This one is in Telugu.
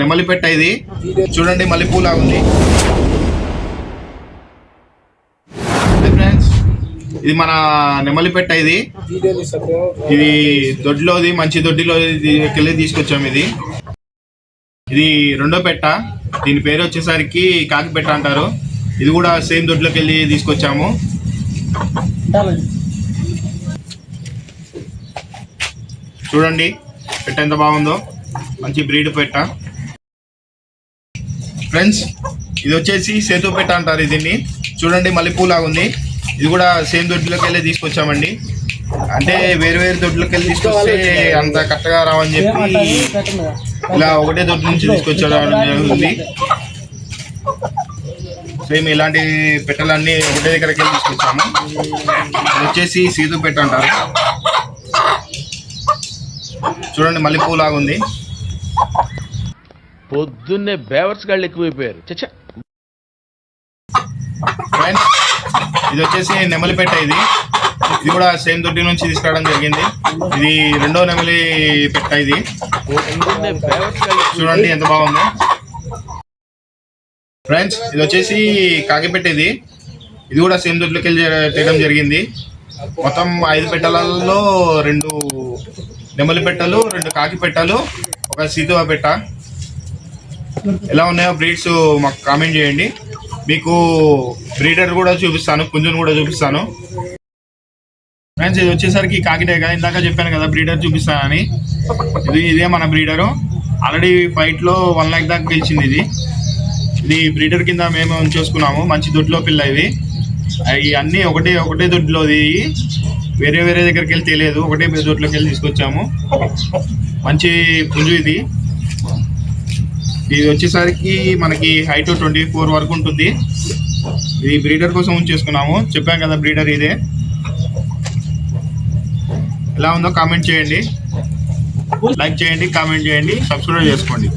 నెమలిపెట్ట ఇది. చూడండి మల్లెపూలా ఉంది. ఫ్రెండ్స్ ఇది మన నెమలిపెట్ట ఇది. ఇది దొడ్లోది మంచి దొడ్డిలో వెళ్ళి తీసుకొచ్చాము ఇది. ఇది రెండో పెట్ట. దీని పేరు వచ్చేసరికి కాకి పెట్ట అంటారు. ఇది కూడా సేమ్ దొడ్లోకి వెళ్ళి తీసుకొచ్చాము. చూడండి పెట్ట ఎంత బాగుందో. మంచి బ్రీడ్ పెట్ట. ఫ్రెండ్స్ ఇది వచ్చేసి సేతు పెట్ట అంటారు దీన్ని. చూడండి మల్లెపూలాగా ఉంది. ఇది కూడా సేమ్ దొడ్లోకి వెళ్ళి తీసుకొచ్చామండి. అంటే వేరు వేరు దొడ్లోకి వెళ్ళి తీసుకొస్తే అంత కరెక్ట్గా రావని చెప్పి ఇలా ఒకటే దొడ్డు నుంచి తీసుకొచ్చడం జరుగుతుంది సేమ్ ఇలాంటి పెట్టెలన్నీ ఒకటే దగ్గరకి వెళ్ళి తీసుకొచ్చాము వచ్చేసి సీతు పెట్ట అంటారు. చూడండి మల్లెపూ లాగా ఉంది పొద్దున్నే బేవర్స్ గాళ్ళు ఎక్కువైపోయారు. చచ్చా. ఇది వచ్చేసి నెమలి పెట్ట ఇది. ఇది కూడా సేమ్ దొడ్డి నుంచి తీసుకురావడం జరిగింది. ఇది రెండో నెమలి పెట్ట ఇది. చూడండి ఎంత బాగుందో. ఫ్రెండ్స్ ఇది వచ్చేసి కాకిపెట్ట ఇది. ఇది కూడా సేమ్ దొడ్లోకి వెళ్ళి చేయడం జరిగింది. మొత్తం ఐదు పెట్టెలలో రెండు నెమలి పెట్టలు రెండు కాకి పెట్టలు ఒక సీతువ పెట్ట. ఎలా ఉన్నాయో బ్రీడ్స్ మాకు కామెంట్ చేయండి. మీకు బ్రీడర్ కూడా చూపిస్తాను పుంజును కూడా చూపిస్తాను. ఫ్రెండ్స్ ఇది వచ్చేసరికి కాకిటే కదా ఇందాక చెప్పాను కదా బ్రీడర్ చూపిస్తానని. ఇది ఇదే మన బ్రీడరు ఆల్రెడీ ఫైట్లో వన్ ల్యాక్ దాకా గెలిచింది ఇది. ఇది బ్రీడర్ కింద మేము ఉంచేసుకున్నాము. మంచి దొడ్లో పిల్ల ఇది. అవి అన్నీ ఒకటే ఒకటే దొడ్లోది వేరే వేరే దగ్గరికి వెళ్ళి తెలియదు. ఒకటే దొడ్లోకి వెళ్ళి తీసుకొచ్చాము. మంచి పుంజు ఇది. ఇది వచ్చేసరికి మనకి హైట్ ట్వంటీ ఫోర్ వరకు ఉంటుంది. ఇది బ్రీడర్ కోసం ఉంచేసుకున్నాము చెప్పాం కదా బ్రీడర్ ఇదే. ఎలా ఉందో కామెంట్ చేయండి. లైక్ చేయండి కామెంట్ చేయండి సబ్స్క్రైబ్ చేసుకోండి.